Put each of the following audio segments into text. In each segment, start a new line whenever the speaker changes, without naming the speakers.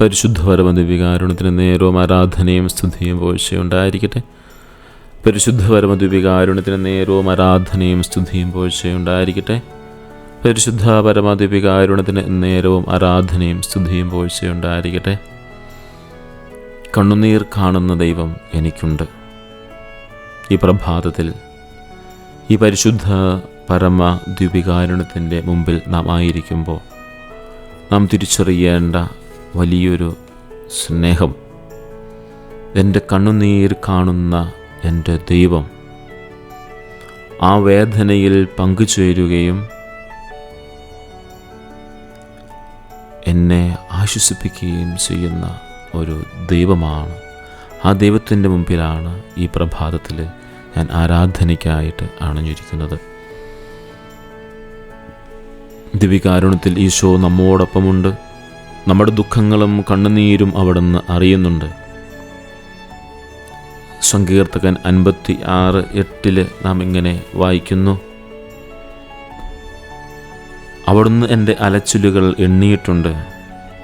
പരിശുദ്ധ പരമദിവികാരുണത്തിന് നേരവും ആരാധനയും സ്തുതിയും പോഴ്ചയുണ്ടായിരിക്കട്ടെ പരിശുദ്ധ പരമദിവികാരുണത്തിന് നേരവും ആരാധനയും സ്തുതിയും പോഴ്ചയുണ്ടായിരിക്കട്ടെ പരിശുദ്ധ പരമദിവികാരുണത്തിന് നേരവും ആരാധനയും സ്തുതിയും പോഴ്ചയുണ്ടായിരിക്കട്ടെ കണ്ണുനീർ കാണുന്ന ദൈവം എനിക്കുണ്ട്. ഈ പ്രഭാതത്തിൽ ഈ പരിശുദ്ധ പരമ ദ്വിപികാരുണത്തിന്റെ മുമ്പിൽ നാം ആയിരിക്കുമ്പോൾ നാം തിരിച്ചറിയേണ്ട വലിയൊരു സ്നേഹം. എന്റെ കണ്ണുനീർ കാണുന്ന എന്റെ ദൈവം ആ വേദനയിൽ പങ്കുചേരുകയും എന്നെ ആശ്വസിപ്പിക്കുകയും ചെയ്യുന്ന ഒരു ദൈവമാണ്. ആ ദൈവത്തിന്റെ മുമ്പിലാണ് ഈ പ്രഭാതത്തിൽ ഞാൻ ആരാധനയ്ക്കായിട്ട് അണഞ്ഞിരിക്കുന്നത്. ദിവികാരുണത്തിൽ ഈശോ നമ്മോടൊപ്പമുണ്ട്. നമ്മുടെ ദുഃഖങ്ങളും കണ്ണുനീരും അവിടുന്ന് അറിയുന്നുണ്ട്. സങ്കീർത്തകൻ അൻപത്തി ആറ് എട്ടിൽ നാം ഇങ്ങനെ വായിക്കുന്നു. അവിടുന്ന് എന്റെ അലച്ചിലുകൾ എണ്ണിയിട്ടുണ്ട്.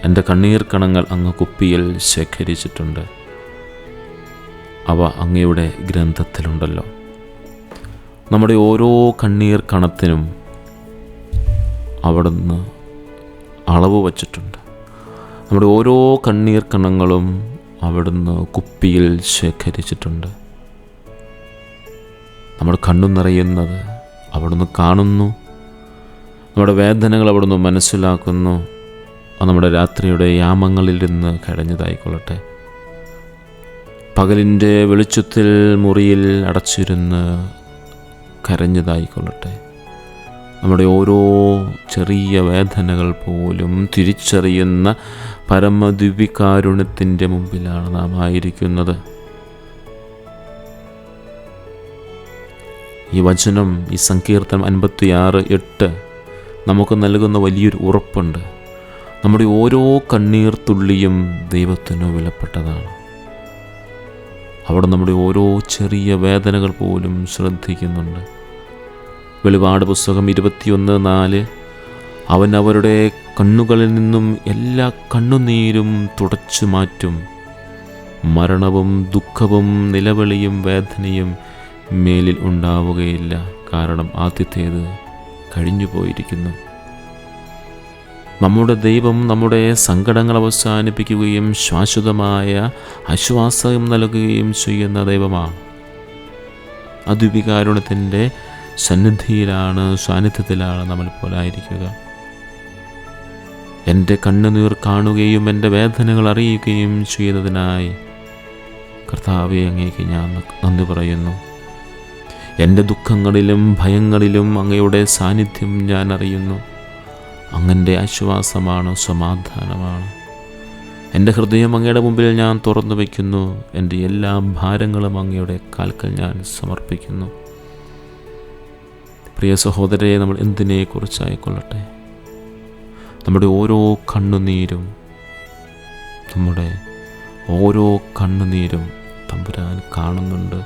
എന്റെ കണ്ണീർ കണങ്ങൾ അങ്ങ് കുപ്പിയിൽ ശേഖരിച്ചിട്ടുണ്ട്. അവ അങ്ങയുടെ ഗ്രന്ഥത്തിലുണ്ടല്ലോ. നമ്മുടെ ഓരോ കണ്ണീർ കണത്തിനും അവിടുന്ന് അളവ് വച്ചിട്ടുണ്ട്. നമ്മുടെ ഓരോ കണ്ണീർ കണങ്ങളും അവിടുന്ന് കുപ്പിയിൽ ശേഖരിച്ചിട്ടുണ്ട്. നമ്മുടെ കണ്ണു നിറയുന്നത് അവിടുന്ന് കാണുന്നു. നമ്മുടെ വേദനകൾ അവിടുന്ന് മനസ്സിലാക്കുന്നു. അത് നമ്മുടെ രാത്രിയുടെ യാമങ്ങളിൽ നിന്ന് കഴിഞ്ഞതായിക്കൊള്ളട്ടെ പകലിന്റെ വെളിച്ചത്തിൽ മുറിയിൽ അടച്ചിരുന്ന് കരഞ്ഞതായിക്കൊള്ളട്ടെ. നമ്മുടെ ഓരോ ചെറിയ വേദനകൾ പോലും തിരിച്ചറിയുന്ന പരമദിവികാരുണ്യത്തിന്റെ മുമ്പിലാണ് നാം ആയിരിക്കുന്നത്. ഈ വചനം ഈ സങ്കീർത്തനം അൻപത്തിയാറ് എട്ട് നമുക്ക് നൽകുന്ന വലിയൊരു ഉറപ്പുണ്ട്. നമ്മുടെ ഓരോ കണ്ണീർ തുള്ളിയും ദൈവത്തിന് വിലപ്പെട്ടതാണ്. അവിടെ നമ്മുടെ ഓരോ ചെറിയ വേദനകൾ പോലും ശ്രദ്ധിക്കുന്നുണ്ട്. വെളിപാട് പുസ്തകം ഇരുപത്തിയൊന്ന് നാല്. അവൻ അവരുടെ കണ്ണുകളിൽ നിന്നും എല്ലാ കണ്ണുനീരും തുടച്ചു മാറ്റും. മരണവും ദുഃഖവും നിലവിളിയും വേദനയും മേലിൽ ഉണ്ടാവുകയില്ല. കാരണം ആദ്യത്തേത് കഴിഞ്ഞു പോയിരിക്കുന്നു. നമ്മുടെ ദൈവം നമ്മുടെ സങ്കടങ്ങൾ അവസാനിപ്പിക്കുകയും ശാശ്വതമായ ആശ്വാസം നൽകുകയും ചെയ്യുന്ന ദൈവമാണ്. അദ്വികാരുണത്തിന്റെ സന്നിധിയിലാണ് സാന്നിധ്യത്തിലാണ് നമ്മൾ പോലായിരിക്കുക എന്റെ കണ്ണുനീർ കാണുകയും എന്റെ വേദനകൾ അറിയുകയും ചെയ്തതിനായി കർത്താവെ അങ്ങേക്ക് ഞാൻ നന്ദി പറയുന്നു. എന്റെ ദുഃഖങ്ങളിലും ഭയങ്ങളിലും അങ്ങയുടെ സാന്നിധ്യം ഞാൻ അറിയുന്നു. അങ്ങന്റെ ആശ്വാസമാണ് സമാധാനമാണ്. എന്റെ ഹൃദയം അങ്ങയുടെ മുമ്പിൽ ഞാൻ തുറന്നു വയ്ക്കുന്നു. എന്റെ എല്ലാ ഭാരങ്ങളും അങ്ങയുടെ കാൽക്കൽ ഞാൻ സമർപ്പിക്കുന്നു. പ്രിയ സഹോദരരെ നമ്മൾ എന്തിനെക്കുറിച്ചായിക്കൊള്ളട്ടെ? നമ്മുടെ ഓരോ കണ്ണുനീരും നമ്മുടെ ഓരോ കണ്ണുനീരും തമ്പുരാൻ കാണുന്നുണ്ട്.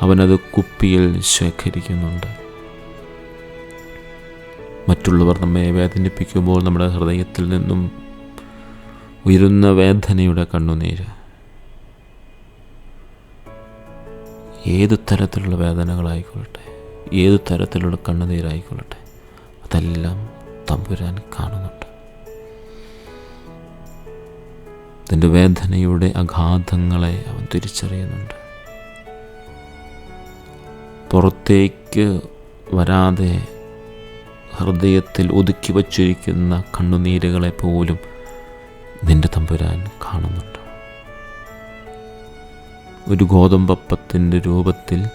അവനത് കുപ്പിയിൽ ശേഖരിക്കുന്നുണ്ട്. മറ്റുള്ളവർ നമ്മെ വേദനിപ്പിക്കുമ്പോൾ നമ്മുടെ ഹൃദയത്തിൽ നിന്നും ഉയരുന്ന വേദനയുടെ കണ്ണുനീര്. ഏത് തരത്തിലുള്ള വേദനകളായിക്കൊള്ളട്ടെ? ഏത് തരത്തിലുള്ള കണ്ണുനീരായിക്കൊള്ളട്ടെ? അതെല്ലാം തമ്പുരാൻ കാണുന്നുണ്ട്. അതിന്റെ വേദനയുടെ അഗാധങ്ങളെ അവൻ തിരിച്ചറിയുന്നുണ്ട്. പുറത്തേക്ക് വരാതെ ഹൃദയത്തിൽ ഒതുക്കി വച്ചിരിക്കുന്ന കണ്ണുനീരുകളെ പോലും നിന്റെ തമ്പുരാൻ കാണുന്നുണ്ട്. ഒരു ഗോതമ്പപ്പത്തിന്റെ രൂപത്തിൽ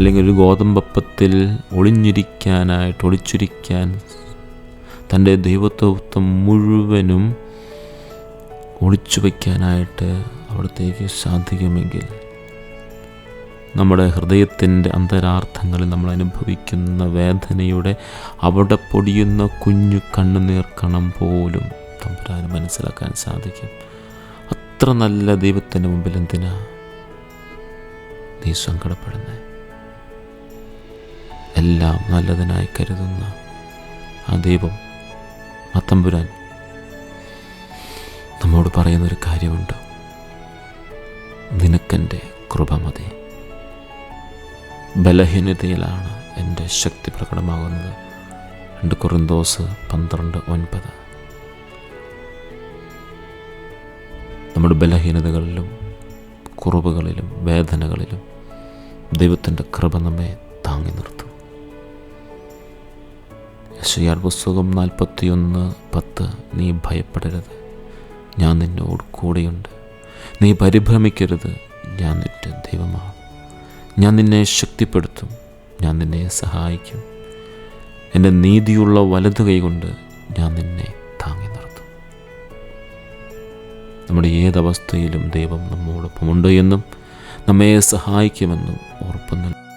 അല്ലെങ്കിൽ ഒരു ഗോതമ്പപ്പത്തിൽ ഒളിഞ്ഞിരിക്കാനായിട്ട് ഒളിച്ചിരിക്കാൻ തന്റെ ദൈവത്വത്വം മുഴുവനും ഒളിച്ചു വയ്ക്കാനായിട്ട് അവിടത്തേക്ക് സാധിക്കുമെങ്കിൽ നമ്മുടെ ഹൃദയത്തിന്റെ അന്തരാർത്ഥങ്ങളിൽ നമ്മൾ അനുഭവിക്കുന്ന വേദനയുടെ അവിടെ പൊടിയുന്ന കുഞ്ഞു കണ്ണുനീർ കണം പോലും തമ്പുരാന് മനസ്സിലാക്കാൻ സാധിക്കും. അത്ര നല്ല ദൈവത്തിന്റെ മുമ്പിൽ എന്തിനാ നീ സങ്കടപ്പെടുന്നത് എല്ലാം നല്ലതിനായി കരുതുന്ന ആ ദൈവം അത്തമ്പുരാൻ തമ്പുരാൻ നമ്മോട് പറയുന്നൊരു കാര്യമുണ്ട്. നിനക്കെന്റെ കൃപ മതി. ബലഹീനതയിലാണ് എന്റെ ശക്തി പ്രകടമാകുന്നത്. രണ്ട് കുറുന്തോസ് പന്ത്രണ്ട് ഒൻപത്. നമ്മുടെ ബലഹീനതകളിലും കുറവുകളിലും വേദനകളിലും ദൈവത്തിന്റെ കൃപ നമ്മെ താങ്ങി നിർത്തും. യശയാർ പുസ്തകം നാൽപ്പത്തിയൊന്ന് പത്ത് നീ ഭയപ്പെടരുത്. ഞാൻ നിന്നോട് കൂടെയുണ്ട്. നീ പരിഭ്രമിക്കരുത്. ഞാൻ നിന്റെ ദൈവമാണ്. ഞാൻ നിന്നെ ശക്തിപ്പെടുത്തും. ഞാൻ നിന്നെ സഹായിക്കും. എന്റെ നീതിയുള്ള വലതു കൈകൊണ്ട് ഞാൻ നിന്നെ താങ്ങി നിർത്തും. നമ്മുടെ ഏതവസ്ഥയിലും ദൈവം നമ്മോടൊപ്പമുണ്ട് എന്നും നമ്മെ സഹായിക്കുമെന്നും ഉറപ്പ് നൽകും